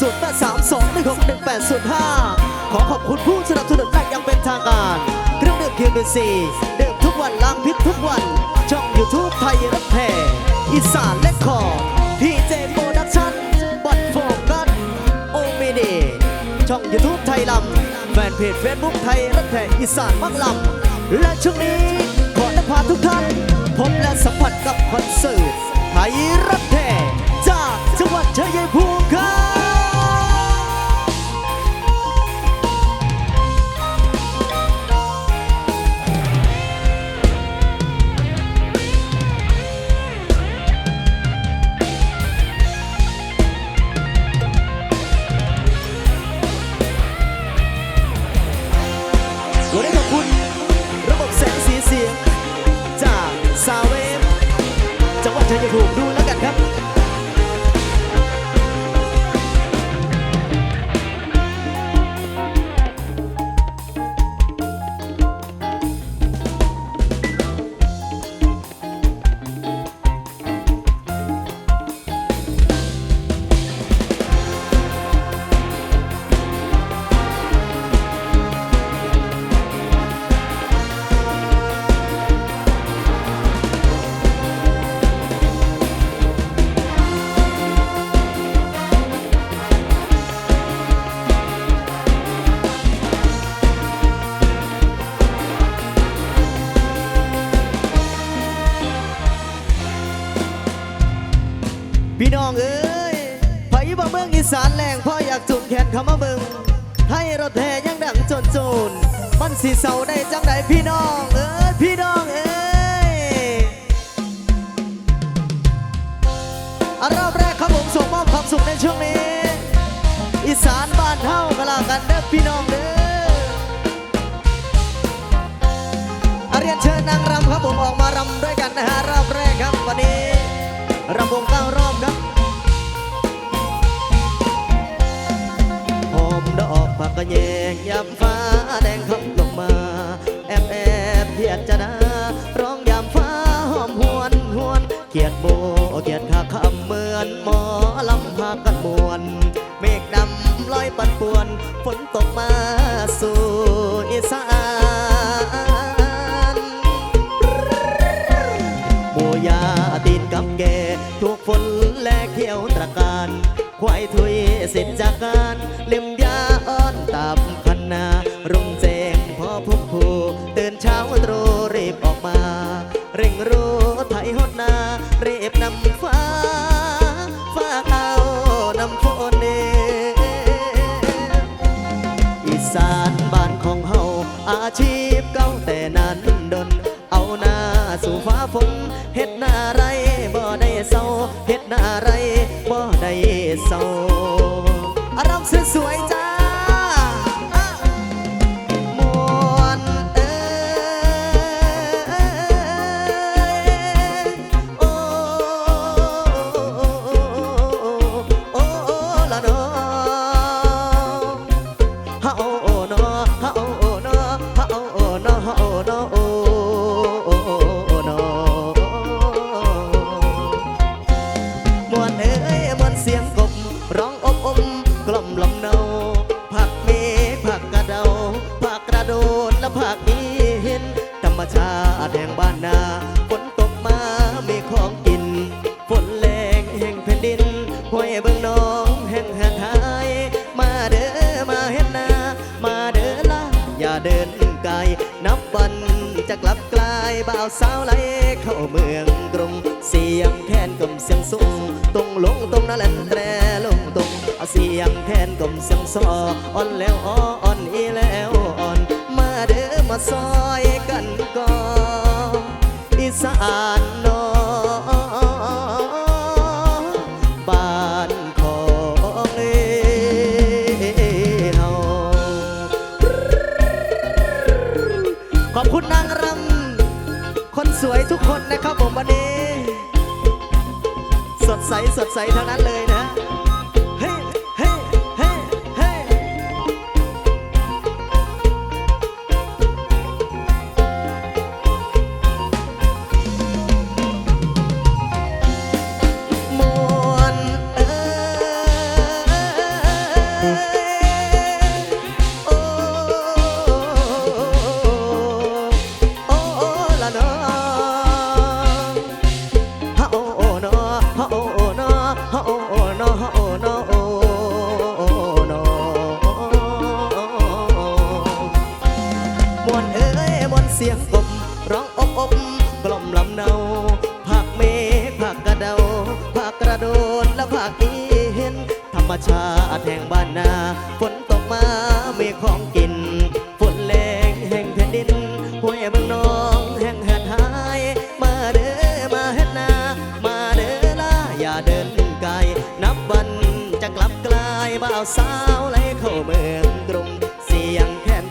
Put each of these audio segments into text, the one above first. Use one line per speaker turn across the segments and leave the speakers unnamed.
5 0 8 3 2 1 6 1 8 0 5ขอขอบคุณผู้สนับสนุนหลักอย่างเป็นทางการ เครื่องดื่มเคียวเดซีดื่มทุกวันล้างพิษทุกวัน ช่อง YouTube ไทยรัฐแห่อีสานและคอร์พีเจโปรดักชั่นบัตโฟกัสโอเมเดช่อง YouTube ไทยลำแฟนเพจ Facebook ไทยรัฐแห่อีสานมักลำและช่วงนี้ขอจะพาทุกท่านพบและสัมผัสกับคอนเสิร์ตไทยรัฐแห่จากจังหวัดชัยภูมิครับ สีเศร้าได้จังใดพี่น้องเอ้ยพี่น้องเอ้ยอันรอบแรกครับผมส่งมอบความสุขในช่วงนี้ อีสานบ้านเฮาก็ลากันเด้อพี่น้องเด้ออาเรียนเชิญนางรำครับผมออกมารำด้วยกันนะฮะรอบแรกครับวันนี้รำวงเก้ารอบครับหอมดอกผักกระแยงยามฟ้าแดงคำลงมา เกียดขาคำเหมือนหมอลำพากันมวน เมฆดำลอยปัดป่วน ฝนตกมาสู่อีสานโมยาตีนกับแกถูกฝน อียงแคนกลมเสียงซออ่อนแล้วอ้ออ่อนอีแล้วอ่อน มาเด้อมาซอยกันก่อนอีสานนอบ้านของเอเฮาขอบคุณนางรำคนสวยทุกคนนะครับผมวันนี้ สดใสสดใสเทั้งนั้นเลย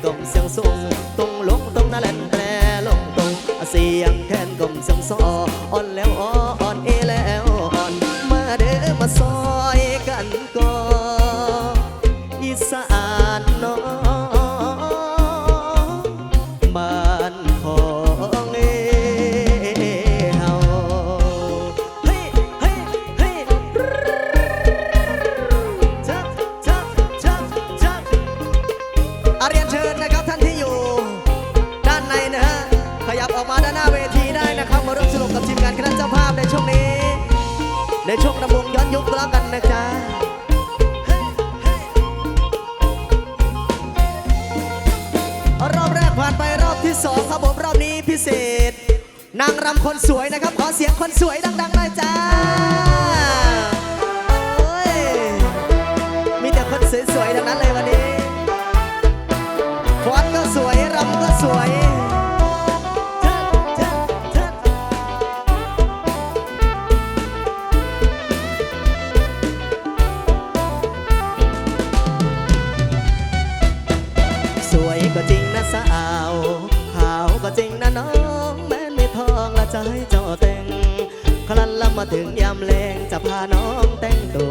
กลมเสียงสูงตุงลงตุงนั่นแหละแลลงตุงเสียง ที่สองครับผมรอบนี้พิเศษ นางรำคนสวยนะครับ ขอเสียงคนสวยดังๆหน่อยจ้าโอ้ยมีแต่คนสวยๆดังนั้นเลยวันนี้ฟอนก็สวยรำก็สวย มาถึงยามแรงจะพาน้องแต่งตั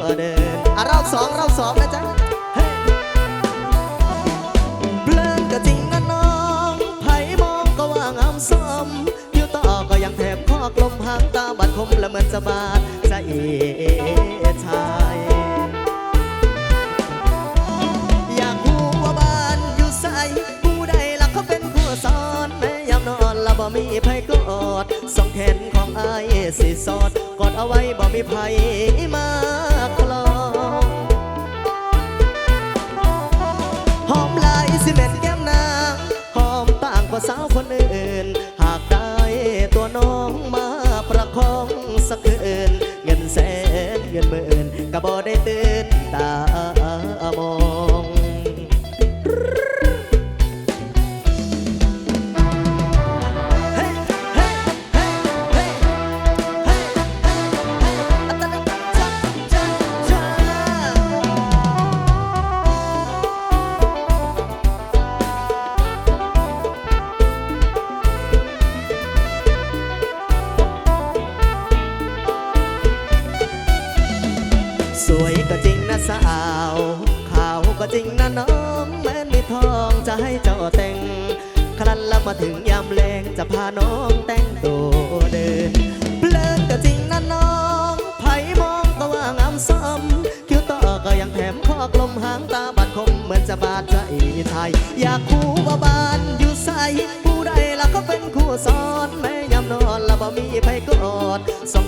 วเดินอะรอบสองรอบสองนะจ๊ะเปลืองก็จริงนะน้องไผ่มองก็ว่างามซ้ำอยู่ต่อก็ยังแถบคอกลมหางตาบัดคมละเหมือนจะบาดจะเอชายบ่มีไผกอดสองแขน อายสิสอดกอดเอาไว้บ่มีไผมาคลองหอมลายสิ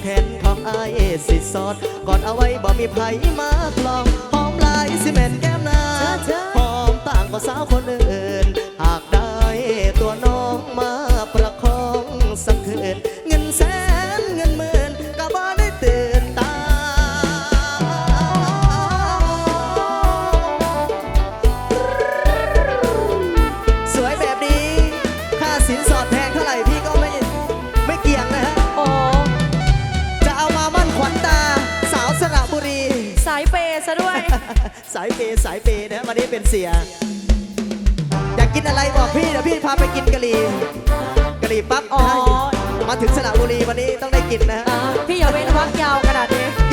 แขนของอายสิซอดกอดเอาไว้บ่มีไผมาคลองหอมลายสิเมนแก้มนาหอมต่างกับสาวคนอื่น เปสายเปนะวันนี้เป็นเสีย อยากกินอะไรบอกพี่เดี๋ยวพี่พาไปกินกะหรี่กะหรี่ปั๊บ
อ๋อ
มาถึงสระบุรีวันนี้ต้องได้กินนะะ
พี่อย่าเว้นวักยาวขนาดนี้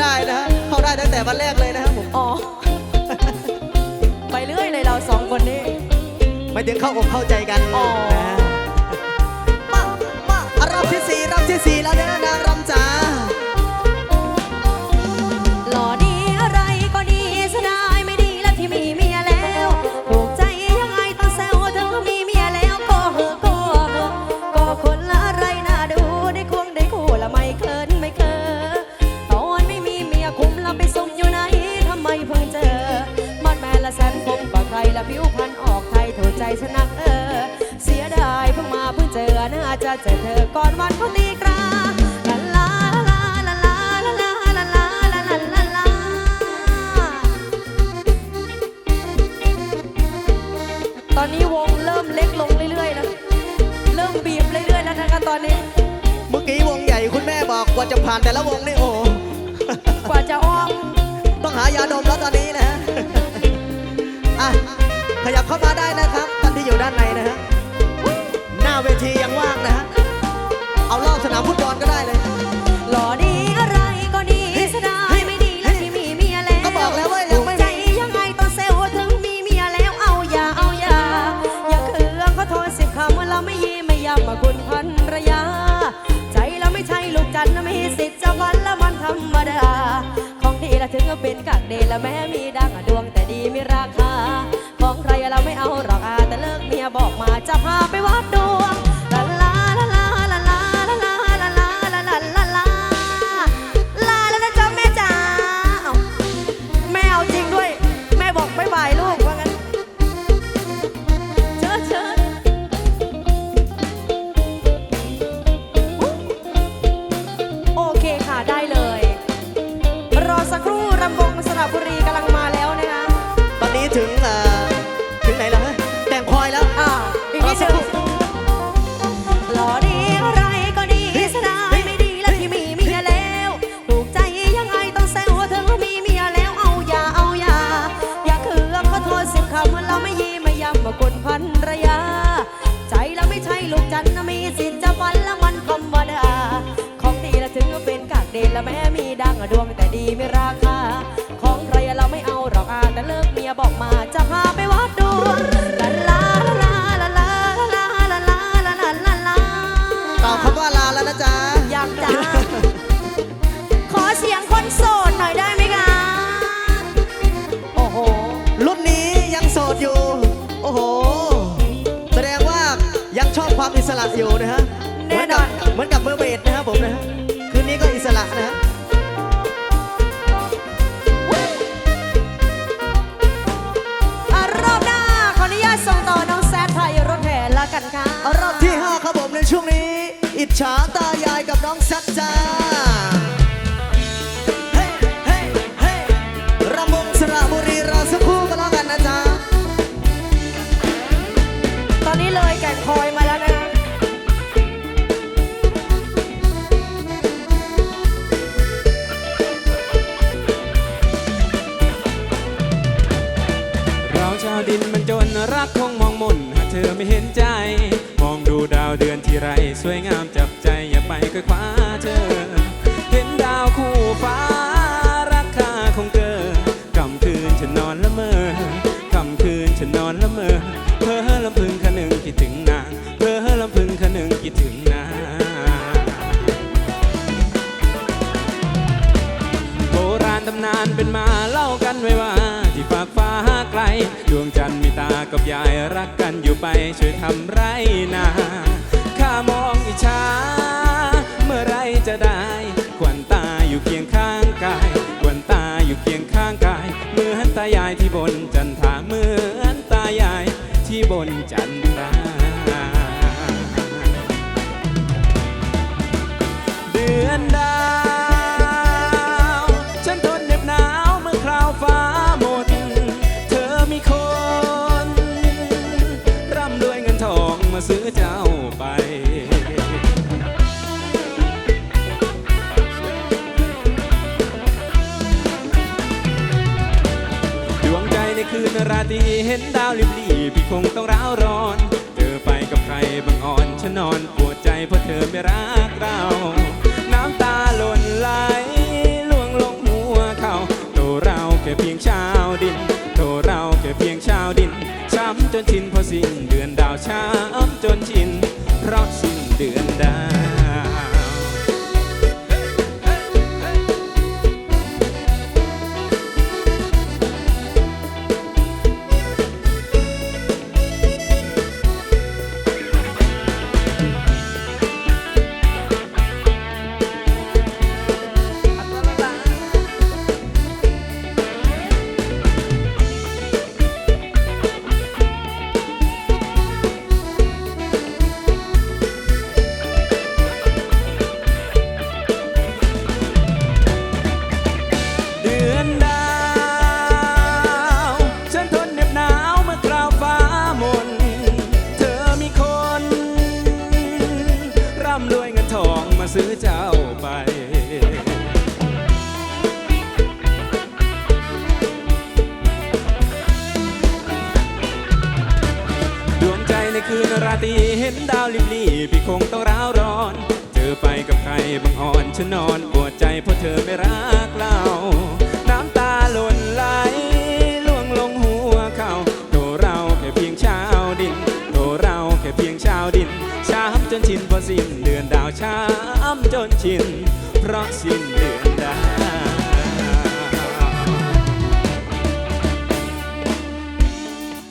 ได้
นะ
ฮะเข้าได้ตั้งแต่วันแรกเลยนะครับผม
อ๋อ ไปเรื่อยเลยเราสองคนนี่
ไม่ถึงเข้าอกเข้าใจกัน
อ๋อ
มามารับที่สี่รับที่สี่แล้วเด้อนารำ
อก่อนวันเขาตีกราลาลาลาลาลาลาลาลาลาลาลาลาตอนนี้วงเริ่มเล็กลงเรื่อยๆนะ เริ่มบีบเรื่อยๆแล้านะคะตอนนี้
เมื่อกี้วงใหญ่คุณแม่บอกว่าจะผ่านแต่ละวงนี่โอ้
กว่าจะอ้อม
ต้องหายาดมแล้วตอนนี้นะฮะอะขยับเข้ามาได้นะครับท่านที่อยู่ด้านในนะฮะ ฟุตบอลก็ได้เลย
หล่อดีอะไรก็ดีสดายไม่ดีแล้วที่มีเมียแล้ว
ก็บอกแล้วว่ายังไม่มี
ใจยังไงตอนเซลล์ถึงมีเมียแล้วเอาอย่าเอาอย่าอย่าเคืองก็โทษสิบคำว่าเราไม่ยีไม่ยำมาคุณพันรยา ใจเราไม่ใช่ลูกจันทร์นมีสิทธิ์จะวันละมันธรรมดา ของที่เราถึงเป็นกักเดนละแม้มีดังดวงแต่ดีไม่ราคา ของใคร อยู่
นะฮะ
แน่นอน
เหมือนกับเมอร์เมดนะครับผมนะฮะคืนนี้ก็อิสระนะฮะ
อะรอบหน้าขออนุญาตส่งต่อน้องแซดไทยรถแห่ละกันค่ะ
อารอบที่ 5 ครับผมในช่วงนี้ อิจฉาตาย ไรสวยงามจับใจอย่าไปค่อยคว้าเธอ เห็นดาวคู่ฟ้ารัา
คาคงเธอกำคืนฉันนอนละ
เมอกำคืนฉันนอนละเมอเพ้อลำพึงคะนึงคิดถึงนางเพ้อลำพึงคะนึงคิดถึงนางโบราณตำนานเป็นมาเล่ากันไว้ว่าที่ฝากฟ้าไกล ดวงจันทร์มีตากับยายรักกันอยู่ไปช่วยทำไร ที่เห็นดาวลิบลีพี่คงต้องร้าวร้อนเธอไปกับใครบางอ่อนฉันนอนปวดใจเพราะเธอไม่รักเรา น้ำตาหล่นไหลล่วงลงหัวเขาตัวเราแค่เพียงชาวดินตัวเราแค่เพียงชาวดิน ช้ำจนชินเพราะสิ้นเดือนดาวช้า เพราะเธอไม่รักเรา น้ำตาหล่นไหลล่วงลงหัวเขาตัวเราแค่เพียงชาวดินตัวเราแค่เพียงชาวดิน ช้ำจนชินเพราะสิ้นเดือนดาวช้ำจนชิน เพราะสิ้นเดือนดาว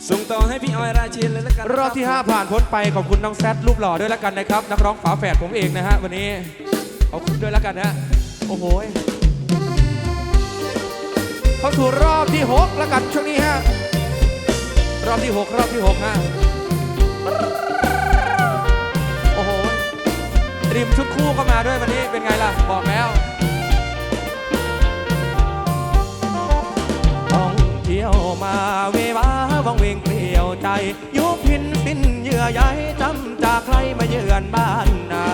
ส่งต่อให้พี่ออยราชินเลยละกัน
รอบที่ 5 ผ่านพ้นไปขอบคุณน้องแซดรูปหล่อด้วยล้วกันนะครับ นักร้องฝาแฝดผมเองนะฮะวันนี้ขอบคุณด้วยล้วกันนะ โอ้โหเข้าสู่รอบที่ 6 แล้วกันช่วงนี้ฮะ รอบที่ 6 รอบที่ 6 ฮะ โอ้โหริมชุดคู่ก็มาด้วยวันนี้เป็นไงล่ะ บอกแล้วท่องเที่ยวมาเววาวังเวงเปลี่ยวใจ ยุพินสิ้นเยื่อใยจำจากใครมาเยือนบ้านนา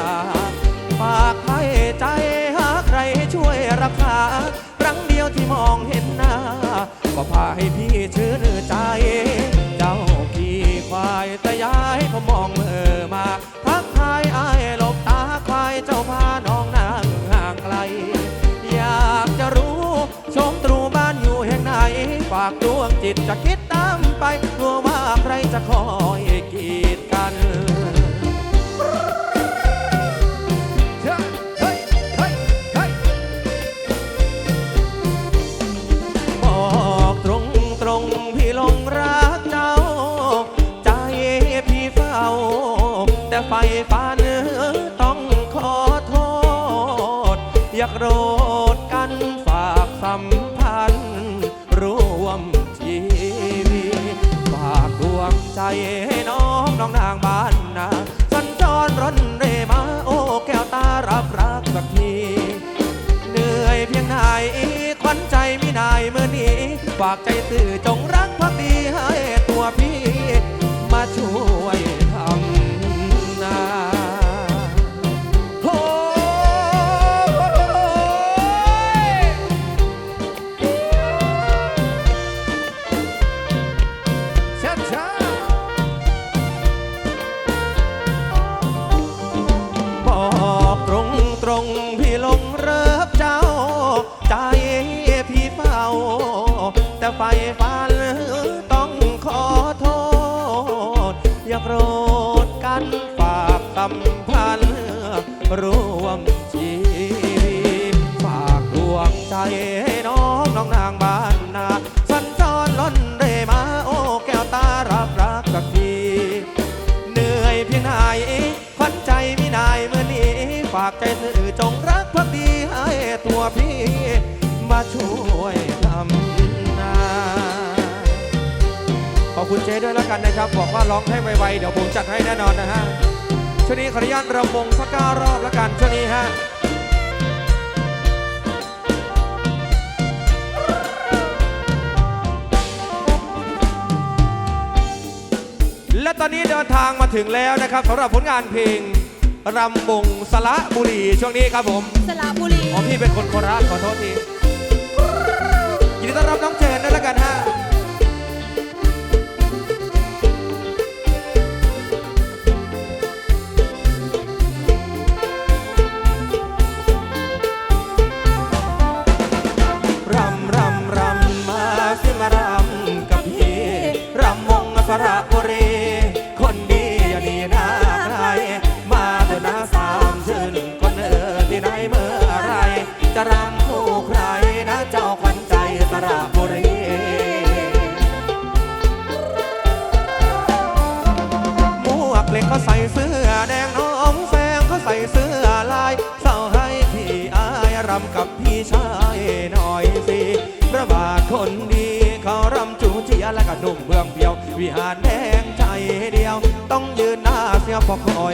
ฝากให้ใจ รักษาครั้งเดียวที่มองเห็นหน้า ก็พาให้พี่ชื่นใจ เจ้าขี่ควายแต่ย้ายผมมองเมื่อมาพักทายอายหลบตาควายเจ้าพาน้องนางห่างไกล อยากจะรู้ชมตรูบ้านอยู่แห่งไหน ฝากดวงจิตจะคิดตามไปกลัวว่าใครจะคอยกีดกัน ฝากใจสื่อจงรักพักดีให้ตัวพี่ มาช่วย คุณเจด้วยแล้วกันนะครับ บอกว่าร้องให้ไวๆ เดี๋ยวผมจัดให้แน่นอนนะฮะ ช่วงนี้ขออนุญาตระวงสักก้ารอบแล้วกันช่วงนี้ฮะและตอนนี้เดินทางมาถึงแล้วนะครับสำหรับผลงานเพลงรำบงสระบุรีช่วงนี้ครับผม
สระบุรี
อ๋อพี่เป็นคนโคราชขอโทษทียินดีต้อนรับน้องเจนด้วยแล้วกันฮะ หาแดงใจเดียว ต้องยืนหน้าเสียพอคอย